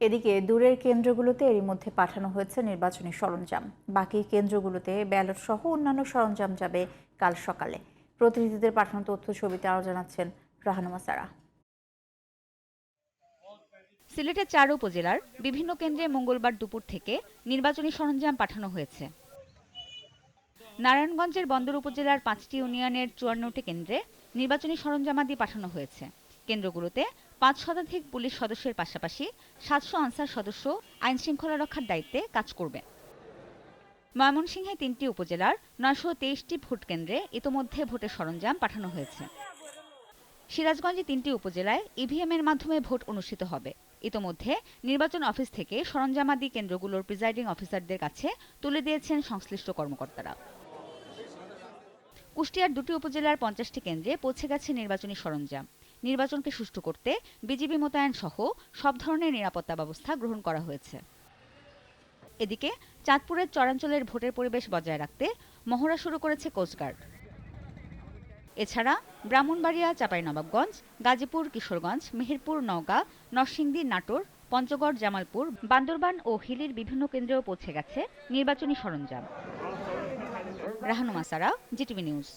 এদিকে দূরের কেন্দ্রগুলোতে এরই মধ্যে পাঠানো হয়েছে নির্বাচনী সরঞ্জাম। বাকি কেন্দ্রগুলোতে ব্যালট সহ অন্যান্য সরঞ্জাম যাবে কাল সকালে। প্রতিনিধিদের পাঠানো তথ্য ছবিতে আরও জানাচ্ছেন রাহানুমা সারা। সিলেটের চার উপজেলার বিভিন্ন কেন্দ্রে মঙ্গলবার দুপুর থেকে নির্বাচনী সরঞ্জাম পাঠানো হয়েছে। নারায়ণগঞ্জের বন্দর উপজেলার পাঁচটি ইউনিয়নের চুয়ান্নটি কেন্দ্রে নির্বাচনী সরঞ্জামাদি পাঠানো হয়েছে। কেন্দ্রগুলোতে পাঁচ শতাধিক পুলিশ সদস্যের পাশাপাশি সাতশো আনসার সদস্য আইন শৃঙ্খলা রক্ষার দায়িত্বে কাজ করবে। ময়মনসিংহে তিনটি উপজেলার নয়শো তেইশটি ভোট কেন্দ্রে ইতোমধ্যে ভোটের সরঞ্জাম পাঠানো হয়েছে। সিরাজগঞ্জে তিনটি উপজেলায় ইভিএম এর মাধ্যমে ভোট অনুষ্ঠিত হবে। ইতোমধ্যে নির্বাচন অফিস থেকে সরঞ্জামাদি কেন্দ্রগুলোর প্রিজাইডিং অফিসারদের কাছে তুলে দিয়েছেন সংশ্লিষ্ট কর্মকর্তারা। কুষ্টিয়ার দুটি উপজেলার পঞ্চাশটি কেন্দ্রে পৌঁছে গেছে নির্বাচনী সরঞ্জাম। নির্বাচনকে সুষ্ঠু করতে বিজিবি মোতায়েন সহ সব ধরনের নিরাপত্তা ব্যবস্থা গ্রহণ করা হয়েছে। এদিকে চাঁদপুরের চরাঞ্চলের ভোটের পরিবেশ বজায় রাখতে মহড়া শুরু করেছে কোস্টগার্ড এছাড়া ব্রাহ্মণবাড়িয়া, চাঁপাইনবাবগঞ্জ, গাজীপুর, কিশোরগঞ্জ, মেহেরপুর, নওগাঁ, নরসিংদী, নাটোর, পঞ্চগড়, জামালপুর, বান্দরবান ও হিলির বিভিন্ন কেন্দ্রেও পৌঁছে গেছে নির্বাচনী সরঞ্জাম। Rahnuma Sara GTV news.